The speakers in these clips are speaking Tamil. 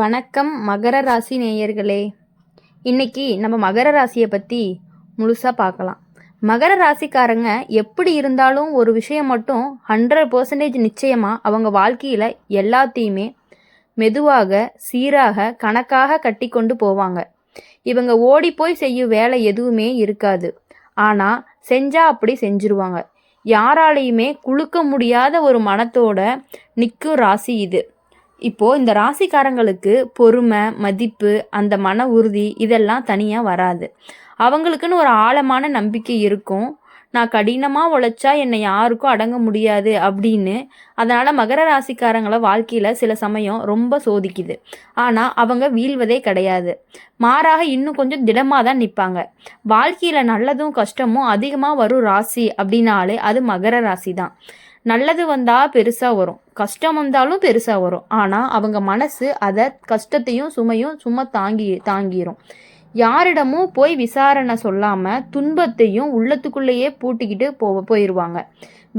வணக்கம் மகர ராசி நேயர்களே. இன்னைக்கு நம்ம மகர ராசியை பற்றி முழுசாக பார்க்கலாம். மகர ராசிக்காரங்க எப்படி இருந்தாலும் ஒரு விஷயம் மட்டும் ஹண்ட்ரட் பர்சன்டேஜ் நிச்சயமாக அவங்க வாழ்க்கையில் எல்லாத்தையுமே மெதுவாக சீராக கணக்காக கட்டி கொண்டு போவாங்க. இவங்க ஓடி போய் செய்யும் வேலை எதுவுமே இருக்காது. ஆனால் செஞ்சால் அப்படி செஞ்சுருவாங்க. யாராலையுமே குலுக்க முடியாத ஒரு மனத்தோட நிற்கும் ராசி இது. இப்போது இந்த ராசிக்காரங்களுக்கு பொறுமை மதிப்பு அந்த மன உறுதி இதெல்லாம் தனியாக வராது. அவங்களுக்குன்னு ஒரு ஆழமான நம்பிக்கை இருக்கும். நான் கடினமாக உழைச்சா என்னை யாருக்கும் அடங்க முடியாது அப்படின்னு. அதனால் மகர ராசிக்காரங்களை வாழ்க்கையில் சில சமயம் ரொம்ப சோதிக்குது. ஆனால் அவங்க வீழ்வதே கிடையாது. மாறாக இன்னும் கொஞ்சம் திடமாக தான் நிற்பாங்க வாழ்க்கையில் நல்லதும் கஷ்டமும் அதிகமாக வரும் ராசி அப்படின்னாலே அது மகர ராசி தான் நல்லது வந்தால் பெருசாக வரும். கஷ்டம் வந்தாலும் பெருசாக வரும். ஆனால் அவங்க மனசு அதை கஷ்டத்தையும் சுமையும் சும்மா தாங்கி தாங்கிரும். யாரிடமும் போய் விசாரணை சொல்லாமல் துன்பத்தையும் உள்ளத்துக்குள்ளேயே பூட்டிக்கிட்டு போ போயிடுவாங்க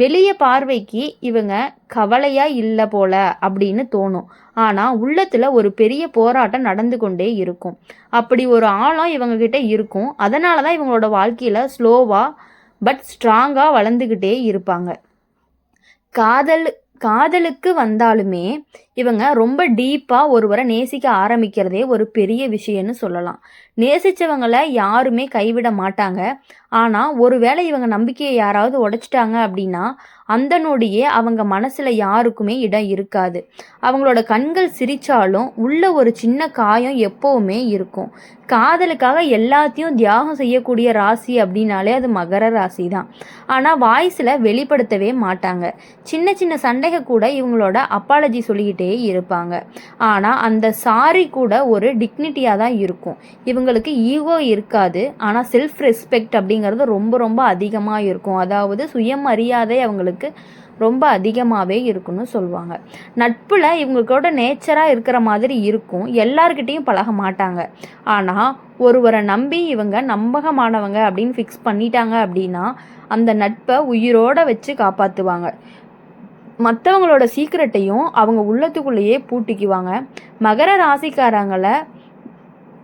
வெளியே பார்வைக்கு இவங்க கவலையாக இல்லை போல அப்படின்னு தோணும். ஆனால் உள்ளத்தில் ஒரு பெரிய போராட்டம் நடந்து கொண்டே இருக்கும். அப்படி ஒரு ஆழம் இவங்கக்கிட்ட இருக்கும். அதனால தான் இவங்களோட வாழ்க்கையில் ஸ்லோவாக பட் ஸ்ட்ராங்காக வளர்ந்துக்கிட்டே இருப்பாங்க. காதல் காதலுக்கு வந்தாலுமே இவங்க ரொம்ப டீப்பாக ஒருவரை நேசிக்க ஆரம்பிக்கிறதே ஒரு பெரிய விஷயம்னு சொல்லலாம். நேசித்தவங்களை யாருமே கைவிட மாட்டாங்க. ஆனால் ஒருவேளை இவங்க நம்பிக்கையை யாராவது உடைச்சிட்டாங்க அப்படின்னா அந்த நொடியே அவங்க மனசில் யாருக்குமே இடம் இருக்காது. அவங்களோட கண்கள் சிரித்தாலும் உள்ள ஒரு சின்ன காயம் எப்போவுமே இருக்கும். காதலுக்காக எல்லாத்தையும் தியாகம் செய்யக்கூடிய ராசி அப்படின்னாலே அது மகர ராசி தான் ஆனால் வாய்ஸில் வெளிப்படுத்தவே மாட்டாங்க. சின்ன சின்ன சண்டைக கூட இவங்களோட அப்பாலஜி சொல்லிக்கிட்டே இருப்பாங்க. ஆனால் அந்த சாரி கூட ஒரு டிக்னிட்டியாக தான் இருக்கும். இவங்களுக்கு ஈகோ இருக்காது. ஆனால் செல்ஃப் ரெஸ்பெக்ட் அப்படிங்கிறது ரொம்ப ரொம்ப அதிகமாக இருக்கும். அதாவது சுயமரியாதை அவங்களுக்கு ரொம்ப அதிகமாகவே இருக்குன்னு சொல்லுவாங்க. நட்பில் இவங்களோட நேச்சராக இருக்கிற மாதிரி இருக்கும். எல்லார்கிட்டேயும் பழக மாட்டாங்க. ஆனால் ஒருவரை நம்பி இவங்க நம்பகமானவங்க அப்படின்னு ஃபிக்ஸ் பண்ணிட்டாங்க அப்படின்னா அந்த நட்பை உயிரோடு வச்சு காப்பாற்றுவாங்க மற்றவங்களோட சீக்கிரட்டையும் அவங்க உள்ளத்துக்குள்ளேயே பூட்டிக்குவாங்க. மகர ராசிக்காரங்களை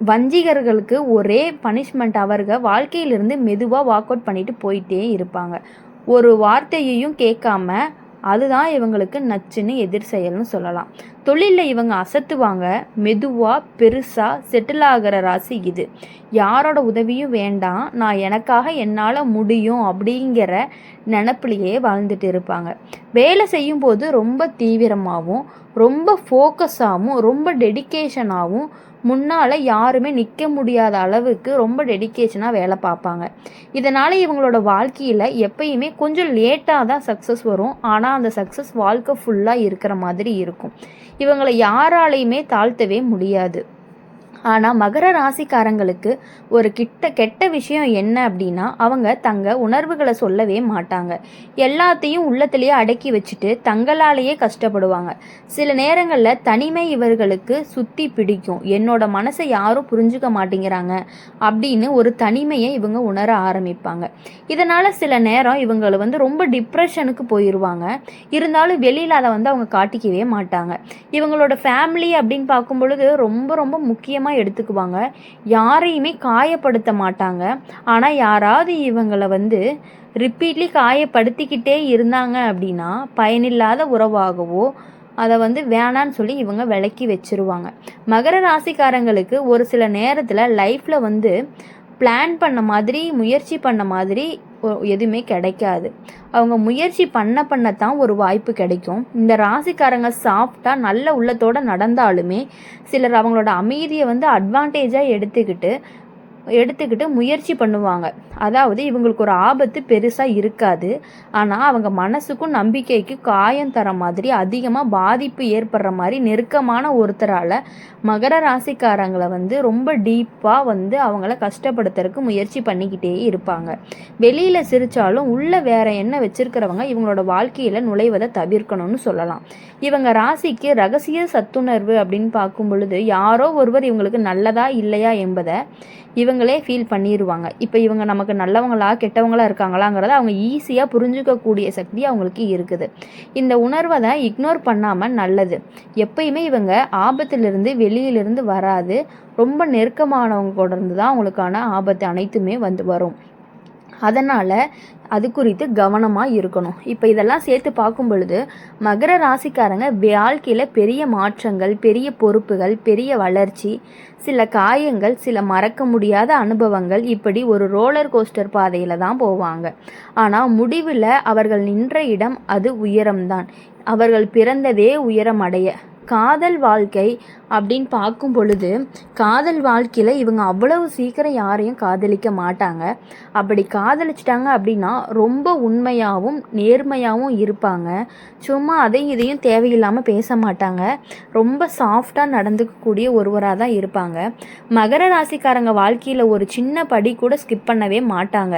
வஞ்சிகர்களுக்கு ஒரே பனிஷ்மெண்ட் அவர்கள் வாழ்க்கையிலிருந்து மெதுவாக வாக் அவுட் பண்ணிட்டு போயிட்டே இருப்பாங்க. ஒரு வார்த்தையையும் கேட்காம அதுதான் இவங்களுக்கு நச்சுன்னு எதிர் செயல்னு சொல்லலாம். தொழிலில் இவங்க அசத்துவாங்க. மெதுவாக பெருசாக செட்டில் ஆகிற ராசி இது. யாரோட உதவியும் வேண்டாம். நான் எனக்காக என்னால் முடியும் அப்படிங்கிற நினப்பிலேயே வாழ்ந்துட்டு இருப்பாங்க. வேலை செய்யும்போது ரொம்ப தீவிரமாகவும் ரொம்ப ஃபோக்கஸாகவும் ரொம்ப டெடிக்கேஷனாகவும் முன்னால் யாருமே நிற்க முடியாத அளவுக்கு ரொம்ப டெடிக்கேஷனாக வேலை பார்ப்பாங்க. இதனால் இவங்களோட வாழ்க்கையில் எப்பயுமே கொஞ்சம் லேட்டாக தான் சக்ஸஸ் வரும். ஆனால் அந்த சக்ஸஸ் வாழ்க்கை ஃபுல்லாக இருக்கிற மாதிரி இருக்கும். இவங்களை யாராலையுமே தாழ்த்தவே முடியாது. ஆனால் மகர ராசிக்காரங்களுக்கு ஒரு கிட்ட கெட்ட விஷயம் என்ன அப்படின்னா அவங்க தங்க உணர்வுகளை சொல்லவே மாட்டாங்க. எல்லாத்தையும் உள்ளத்திலேயே அடக்கி வச்சுட்டு தங்களாலேயே கஷ்டப்படுவாங்க. சில நேரங்களில் தனிமை இவர்களுக்கு சுற்றி பிடிக்கும். என்னோட மனசை யாரும் புரிஞ்சுக்க மாட்டேங்கிறாங்க அப்படின்னு ஒரு தனிமையை இவங்க உணர ஆரம்பிப்பாங்க. இதனால் சில நேரம் இவங்களை வந்து ரொம்ப டிப்ரெஷனுக்கு போயிடுவாங்க இருந்தாலும் வெளியில் அதை வந்து அவங்க காட்டிக்கவே மாட்டாங்க. இவங்களோட ஃபேமிலி அப்படின்னு பார்க்கும் பொழுது ரொம்ப ரொம்ப முக்கியமாக எடுத்துக்குவாங்க. யாரையுமே காயப்படுத்த மாட்டாங்க. ஆனால் யாராவது இவங்களை வந்து ரிப்பீட்லி காயப்படுத்திக்கிட்டே இருந்தாங்க அப்படின்னா பயனில்லாத உறவாகவோ அதை வந்து வேணான்னு சொல்லி இவங்க விலக்கி வச்சிருவாங்க. மகர ராசிக்காரங்களுக்கு ஒரு சில நேரத்தில் லைஃப்பில் வந்து பிளான் பண்ண மாதிரி முயற்சி பண்ண மாதிரி எதுவுமே கிடைக்காது. அவங்க முயற்சி பண்ண பண்ணத்தான் ஒரு வாய்ப்பு கிடைக்கும். இந்த ராசிக்காரங்க சாஃப்டாக நல்ல உள்ளத்தோடு நடந்தாலுமே சிலர் அவங்களோட அமைதியை வந்து அட்வான்டேஜாக எடுத்துக்கிட்டு எடுத்துக்கிட்டு முயற்சி பண்ணுவாங்க. அதாவது இவங்களுக்கு ஒரு ஆபத்து பெருசாக இருக்காது. ஆனால் அவங்க மனசுக்கும் நம்பிக்கைக்கும் காயம் தர மாதிரி அதிகமாக பாதிப்பு ஏற்படுற மாதிரி நெருக்கமான ஒருத்தரால் மகர ராசிக்காரங்களை வந்து ரொம்ப டீப்பாக வந்து அவங்கள கஷ்டப்படுத்துறதுக்கு முயற்சி பண்ணிக்கிட்டே இருப்பாங்க. வெளியில் சிரித்தாலும் உள்ளே வேற என்ன வச்சிருக்கிறவங்க இவங்களோட வாழ்க்கையில் நுழைவதை தவிர்க்கணும்னு சொல்லலாம். இவங்க ராசிக்கு ரகசிய சத்துணர்வு அப்படின்னு பார்க்கும் பொழுது யாரோ ஒருவர் இவங்களுக்கு நல்லதா இல்லையா என்பதை இவங்க இவங்களே ஃபீல் பண்ணிடுவாங்க இப்போ இவங்க நமக்கு நல்லவங்களா கெட்டவங்களா இருக்காங்களாங்கிறத அவங்க ஈஸியாக புரிஞ்சுக்கக்கூடிய சக்தி அவங்களுக்கு இருக்குது. இந்த உணர்வை தான் இக்னோர் பண்ணாமல் நல்லது. எப்பயுமே இவங்க ஆபத்திலிருந்து வெளியிலிருந்து வராது. ரொம்ப நெருக்கமானவங்க கூட இருந்து தான் அவங்களுக்கான ஆபத்து அனைத்துமே வந்து வரும். அதனால் அது குறித்து கவனமாக இருக்கணும். இப்போ இதெல்லாம் சேர்த்து பார்க்கும் பொழுது மகர ராசிக்காரங்க வாழ்க்கையில் பெரிய மாற்றங்கள் பெரிய பொறுப்புகள் பெரிய வளர்ச்சி சில காயங்கள் சில மறக்க முடியாத அனுபவங்கள் இப்படி ஒரு ரோலர் கோஸ்டர் பாதையில் தான் போவாங்க. ஆனால் முடிவில் அவர்கள் நின்ற இடம் அது உயரம்தான். அவர்கள் பிறந்ததே உயரம் அடைய காதல் வாழ்க்கை அப்படின்னு பார்க்கும் பொழுது காதல் வாழ்க்கையில் இவங்க அவ்வளவு சீக்கிரம் யாரையும் காதலிக்க மாட்டாங்க. அப்படி காதலிச்சிட்டாங்க அப்படின்னா ரொம்ப உண்மையாகவும் நேர்மையாகவும் இருப்பாங்க. சும்மா அதையும் இதையும் தேவையில்லாமல் பேச மாட்டாங்க. ரொம்ப சாஃப்டாக நடந்துக்கக்கூடிய ஒருவராக தான் இருப்பாங்க. மகர ராசிக்காரங்க வாழ்க்கையில் ஒரு சின்ன படி கூட ஸ்கிப் பண்ணவே மாட்டாங்க.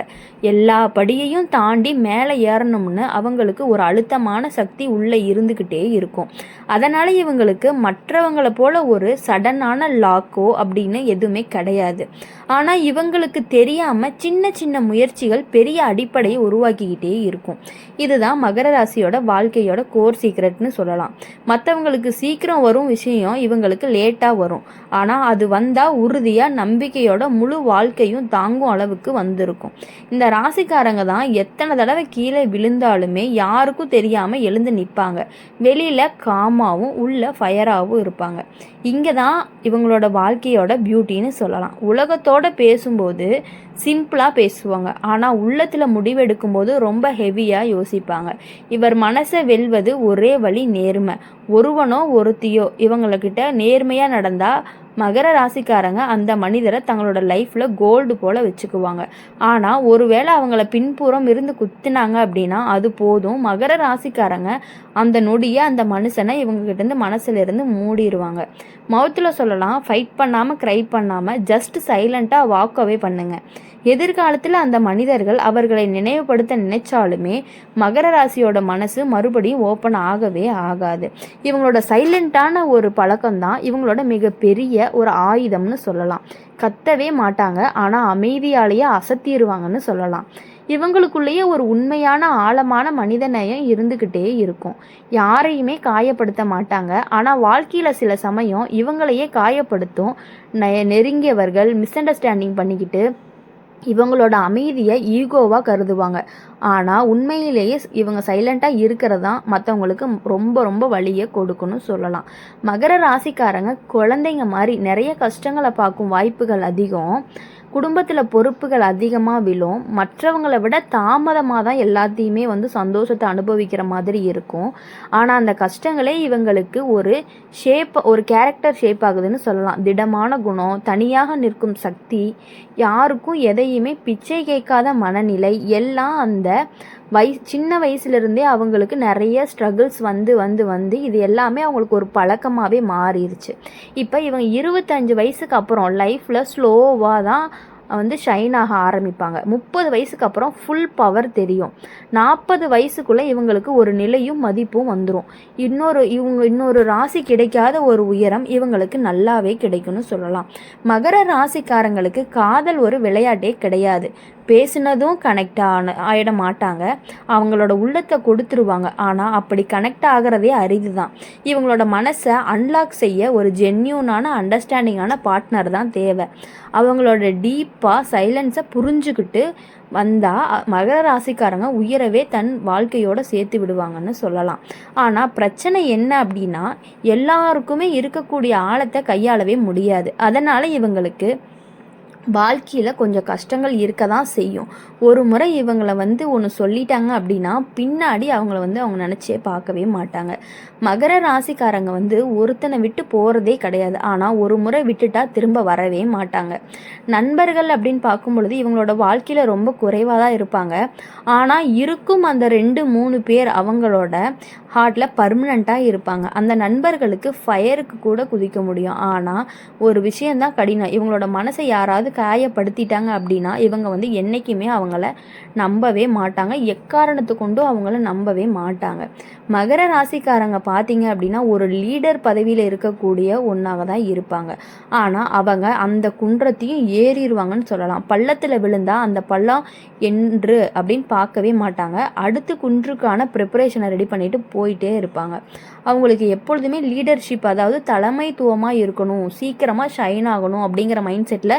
எல்லா படியையும் தாண்டி மேலே ஏறணும்னு அவங்களுக்கு ஒரு அழுத்தமான சக்தி உள்ளே இருந்துக்கிட்டே இருக்கும். அதனால் இவங்க இவங்களுக்கு மற்றவங்களை போல ஒரு சடனான லாக்கோ அப்படின்னு எதுவுமே கிடையாது. ஆனால் இவங்களுக்கு தெரியாமல் சின்ன சின்ன முயற்சிகள் பெரிய அடிப்படையை உருவாக்கிக்கிட்டே இருக்கும். இதுதான் மகர ராசியோட வாழ்க்கையோட கோர் சீக்ரெட்னு சொல்லலாம். மற்றவங்களுக்கு சீக்கிரம் வரும் விஷயம் இவங்களுக்கு லேட்டாக வரும். ஆனால் அது வந்தால் உறுதியாக நம்பிக்கையோட முழு வாழ்க்கையும் தாங்கும் அளவுக்கு வந்திருக்கும். இந்த ராசிக்காரங்க தான் எத்தனை தடவை கீழே விழுந்தாலுமே யாருக்கும் தெரியாமல் எழுந்து நிற்பாங்க வெளியில் காமாவும் உள்ள ஃபயராகவும் இருப்பாங்க. இங்கே தான் இவங்களோட வாழ்க்கையோட பியூட்டின்னு சொல்லலாம். உலகத்தோட பேசும்போது சிம்பிளாக பேசுவாங்க. ஆனால் உள்ளத்தில் முடிவெடுக்கும்போது ரொம்ப ஹெவியாக யோசிப்பாங்க. இவர் மனசை வெல்வது ஒரே வழி நேர்மை. ஒருவனோ ஒருத்தியோ இவங்கக்கிட்ட நேர்மையாக நடந்தால் மகர ராசிக்காரங்க அந்த மனிதரை தங்களோட லைஃப்பில் கோல்டு போல் வச்சுக்குவாங்க. ஆனால் ஒருவேளை அவங்கள பின்புறம் இருந்து குத்தினாங்க அப்படின்னா அது போதும். மகர ராசிக்காரங்க அந்த நொடியை அந்த மனுஷனை இவங்ககிட்டேருந்து மனசுலேருந்து மூடிடுவாங்க மவுத்தில் சொல்லலாம் ஃபைட் பண்ணாமல் க்ரை பண்ணாமல் ஜஸ்ட் சைலண்ட்டாக வாக் அவே பண்ணுங்கள் எதிர்காலத்தில் அந்த மனிதர்கள் அவர்களை நினைவுபடுத்த நினைச்சாலுமே மகர ராசியோட மனசு மறுபடியும் ஓப்பன் ஆகவே ஆகாது. இவங்களோட சைலண்ட்டான ஒரு பழக்கம்தான் இவங்களோட மிகப்பெரிய ஒரு ஆயுதம்னு சொல்லலாம். கத்தவே மாட்டாங்க ஆனால் அமைதியாலேயே அசத்திடுவாங்கன்னு சொல்லலாம். இவங்களுக்குள்ளேயே ஒரு உண்மையான ஆழமான மனிதநேயம் இருந்துக்கிட்டே இருக்கும். யாரையுமே காயப்படுத்த மாட்டாங்க. ஆனால் வாழ்க்கையில் சில சமயம் இவங்களையே காயப்படுத்தும் நெருங்கியவர்கள் மிஸ் அண்டர்ஸ்டாண்டிங் பண்ணிக்கிட்டு இவங்களோட அமைதியை ஈகோவாக கருதுவாங்க. ஆனால் உண்மையிலேயே இவங்க சைலண்ட்டாக இருக்கிறது தான் மற்றவங்களுக்கு ரொம்ப ரொம்ப வழியை கொடுக்கணும்னு சொல்லலாம். மகர ராசிக்காரங்க குழந்தைங்க மாதிரி நிறைய கஷ்டங்களை பார்க்கும் வாய்ப்புகள் அதிகம். குடும்பத்தில் பொறுப்புகள் அதிகமாக விழும். மற்றவங்களை விட தாமதமாக தான் எல்லாத்தையுமே வந்து சந்தோஷத்தை அனுபவிக்கிற மாதிரி இருக்கும். ஆனால் அந்த கஷ்டங்களே இவங்களுக்கு ஒரு ஷேப் ஒரு கேரக்டர் ஷேப் ஆகுதுன்னு சொல்லலாம். திடமான குணம் தனியாக நிற்கும் சக்தி யாருக்கும் எதையுமே பிச்சை கேட்காத மனநிலை எல்லாம் அந்த வய சின்ன வயசுலேருந்தே அவங்களுக்கு நிறைய ஸ்ட்ரகிள்ஸ் வந்து வந்து வந்து இது எல்லாமே அவங்களுக்கு ஒரு பழக்கமாகவே மாறிடுச்சு இப்போ இவங்க இருபத்தஞ்சு வயசுக்கு அப்புறம் லைஃப்பில் ஸ்லோவாக தான் வந்து ஷைன் ஆக ஆரம்பிப்பாங்க. முப்பது வயசுக்கு அப்புறம் ஃபுல் பவர் தெரியும். நாற்பது வயசுக்குள்ளே இவங்களுக்கு ஒரு நிலையும் மதிப்பும் வந்துடும் இன்னொரு இவங்க இன்னொரு ராசி கிடைக்காத ஒரு உயரம் இவங்களுக்கு நல்லாவே கிடைக்கும்னு சொல்லலாம். மகர ராசிக்காரங்களுக்கு காதல் ஒரு விளையாட்டே கிடையாது. பேசுனதும் கனெக்ட் ஆன ஆகிட மாட்டாங்க. அவங்களோட உள்ளத்தை கொடுத்துருவாங்க. ஆனால் அப்படி கனெக்ட் ஆகிறதே அரிது தான் இவங்களோட மனசை அன்லாக் செய்ய ஒரு ஜென்யூனான அண்டர்ஸ்டாண்டிங்கான பார்ட்னர் தான் தேவை. அவங்களோட டீப்பாக சைலன்ஸை புரிஞ்சுக்கிட்டு வந்தால் மகர ராசிக்காரங்க உயரவே தன் வாழ்க்கையோடு சேர்த்து விடுவாங்கன்னு சொல்லலாம். ஆனால் பிரச்சனை என்ன அப்படின்னா எல்லாருக்குமே இருக்கக்கூடிய ஆழத்தை கையாளவே முடியாது. அதனால் இவங்களுக்கு வாழ்க்கையில் கொஞ்சம் கஷ்டங்கள் இருக்க தான் செய்யும். ஒரு முறை இவங்களை வந்து ஒன்று சொல்லிட்டாங்க அப்படின்னா பின்னாடி அவங்கள வந்து அவங்க நினச்சே பார்க்கவே மாட்டாங்க. மகர ராசிக்காரங்க வந்து ஒருத்தனை விட்டு போகிறதே கிடையாது. ஆனால் ஒரு முறை விட்டுட்டா திரும்ப வரவே மாட்டாங்க. நண்பர்கள் அப்படின்னு பார்க்கும் பொழுது இவங்களோட வாழ்க்கையில் ரொம்ப குறைவாக தான் இருப்பாங்க. ஆனால் இருக்கும் அந்த ரெண்டு மூணு பேர் அவங்களோட ஹார்ட்டில் பர்மனண்ட்டாக இருப்பாங்க. அந்த நண்பர்களுக்கு ஃபயருக்கு கூட குதிக்க முடியும். ஆனால் ஒரு விஷயந்தான் கடினம். இவங்களோட மனசை யாராவது காயப்படுத்திட்டாங்க அப்படின்னா இவங்க வந்து என்றைக்குமே அவங்கள நம்பவே மாட்டாங்க. எக்காரணத்து கொண்டும் அவங்கள நம்பவே மாட்டாங்க. மகர ராசிக்காரங்க பார்த்தீங்க அப்படின்னா ஒரு லீடர் பதவியில் இருக்கக்கூடிய ஒன்றாக தான் இருப்பாங்க. ஆனால் அவங்க அந்த குன்றத்தையும் ஏறிடுவாங்கன்னு சொல்லலாம். பள்ளத்தில் விழுந்தால் அந்த பள்ளம் என்று அப்படின்னு பார்க்கவே மாட்டாங்க. அடுத்து குன்றுக்கான ப்ரிப்பரேஷனை ரெடி பண்ணிட்டு போயிட்டே இருப்பாங்க. அவங்களுக்கு எப்பொழுதுமே லீடர்ஷிப் அதாவது தலைமைத்துவமாக இருக்கணும் சீக்கிரமாக ஷைன் ஆகணும் அப்படிங்கிற மைண்ட் செட்டில்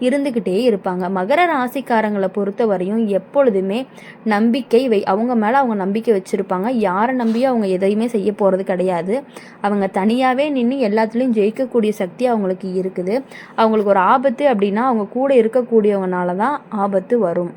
இருந்துக்கிட்டே இருப்பாங்க. மகர ராசிக்காரங்களை பொறுத்த வரையும் எப்பொழுதுமே நம்பிக்கை வை அவங்க மேலே அவங்க நம்பிக்கை வச்சுருப்பாங்க. யாரை நம்பியும் அவங்க எதையுமே செய்ய போகிறது கிடையாது. அவங்க தனியாகவே நின்று எல்லாத்துலேயும் ஜெயிக்கக்கூடிய சக்தி அவங்களுக்கு இருக்குது. அவங்களுக்கு ஒரு ஆபத்து அப்படின்னா அவங்க கூட இருக்கக்கூடியவங்கனால தான் ஆபத்து வரும்.